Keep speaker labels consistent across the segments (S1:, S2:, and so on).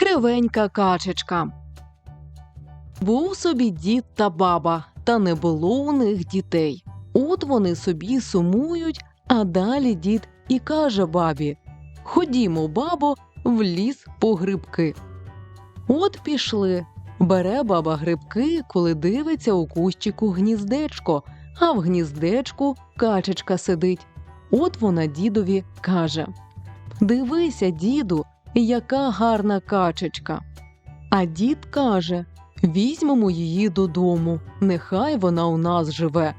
S1: Кривенька качечка. Був собі дід та баба, та не було у них дітей. От вони собі сумують, а далі дід і каже бабі: Ходімо, бабо, в ліс по грибки. От пішли. Бере баба грибки, коли дивиться у кущику гніздечко, а в гніздечку качечка сидить. От вона дідові каже: Дивися, діду, яка гарна качечка. А дід каже: Візьмемо її додому, нехай вона у нас живе.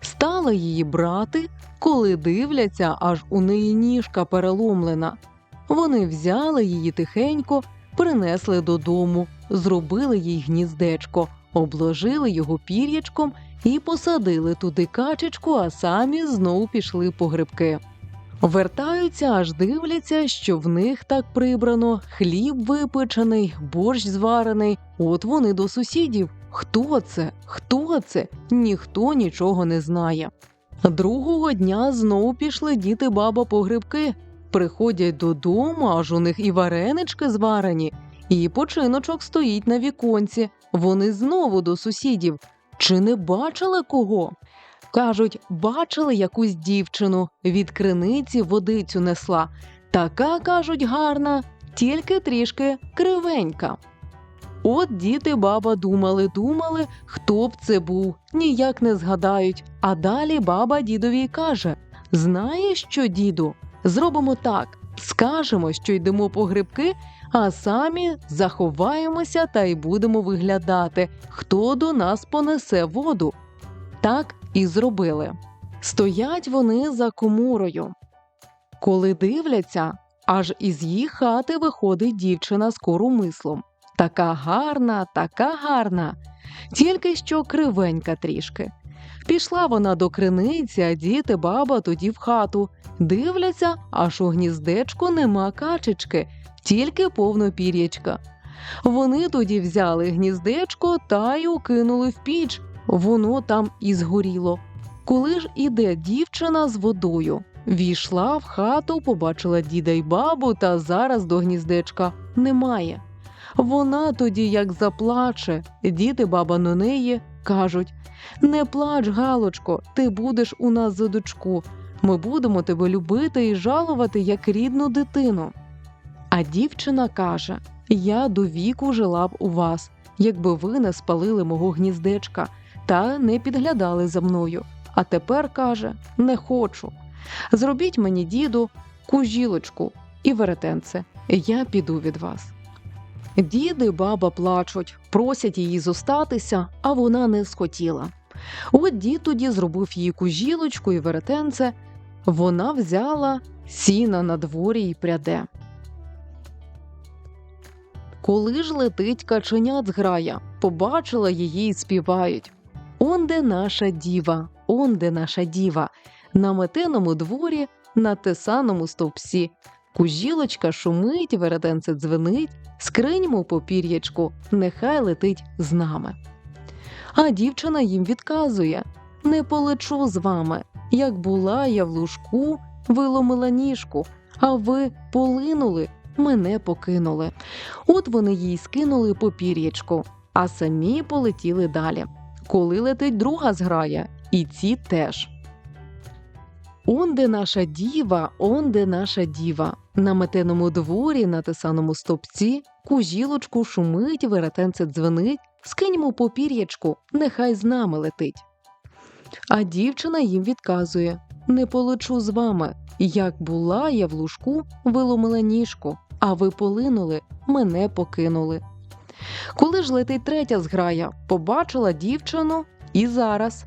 S1: Стала її брати, коли дивляться, аж у неї ніжка переломлена. Вони взяли її тихенько, принесли додому, зробили їй гніздечко, обложили його пір'ячком і посадили туди качечку, а самі знов пішли по грибки. Вертаються, аж дивляться, що в них так прибрано, хліб випечений, борщ зварений. От вони до сусідів. Хто це? Хто це? Ніхто нічого не знає. Другого дня знову пішли діти баба по грибки. Приходять додому, аж у них і варенички зварені, і починочок стоїть на віконці. Вони знову до сусідів. Чи не бачили кого? Кажуть, бачили якусь дівчину, від криниці водицю несла. Така, кажуть, гарна, тільки трішки кривенька. От діти баба думали, думали, хто б це був, ніяк не згадають. А далі баба дідові каже: Знаєш що, діду, зробимо так: скажемо, що йдемо по грибки, а самі заховаємося та й будемо виглядати, хто до нас понесе воду. Так і зробили. Стоять вони за коморою. Коли дивляться, аж із їх хати виходить дівчина з коромислом. Така гарна, така гарна, тільки що кривенька трішки. Пішла вона до криниці, а діти баба тоді в хату. Дивляться, аж у гніздечку нема качечки, тільки повно пір'ячка. Вони тоді взяли гніздечко та й укинули в піч, воно там і згоріло. Коли ж іде дівчина з водою, війшла в хату, побачила діда й бабу, та зараз до гніздечка немає. Вона тоді як заплаче, діти баба на неї кажуть: Не плач, Галочко, ти будеш у нас за дочку. Ми будемо тебе любити і жалувати як рідну дитину. А дівчина каже: Я до віку жила б у вас, якби ви не спалили мого гніздечка та не підглядали за мною. А тепер каже: не хочу. Зробіть мені, діду, кужілочку і веретенце, я піду від вас. Діди, баба плачуть, просять її зостатися, а вона не схотіла. От дід тоді зробив їй кужілочку і веретенце. Вона взяла сіна на дворі й пряде. Коли ж летить каченят зграя, побачила її й співають. Он де наша діва, он де наша діва, на метеному дворі, на тесаному стовпсі. Кужілочка шумить, веретенце дзвенить, скриньмо по пір'ячку, нехай летить з нами. А дівчина їм відказує Не полечу з вами. Як була я в лужку, виломила ніжку, а ви полинули, мене покинули. От вони їй скинули по пір'ячку, а самі полетіли далі. Коли летить друга зграя, і ці теж. Он де наша діва, он де наша діва. На метеному дворі, на тесаному стопці, кужілочку шумить, веретенце дзвенить, скиньмо по пір'ячку, нехай з нами летить. А дівчина їм відказує Не полечу з вами. Як була я в лужку, виломила ніжку, а ви полинули, мене покинули. Коли ж летить третя зграя, побачила дівчину і зараз.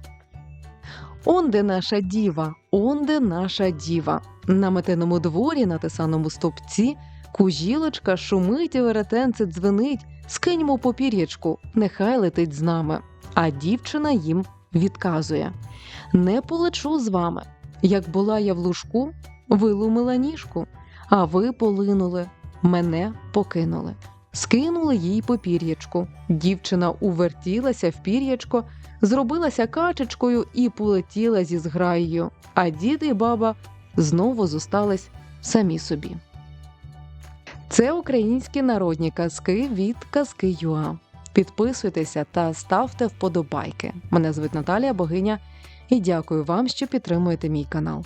S1: Он де наша діва, он де наша діва. На метеному дворі, на тесаному стопці, кужілочка шумить і веретенце дзвенить, скиньмо по пір'ячку, нехай летить з нами. А дівчина їм відказує Не полечу з вами. Як була я в лужку, вилумила ніжку, а ви полинули, мене покинули. Скинули їй по пір'ячку. Дівчина увертілася в пір'ячко, зробилася качечкою і полетіла зі зграєю, а дід і баба знову зостались самі собі. Це українські народні казки від казки Юа. Підписуйтеся та ставте вподобайки. Мене звуть Наталія Богиня і дякую вам, що підтримуєте мій канал.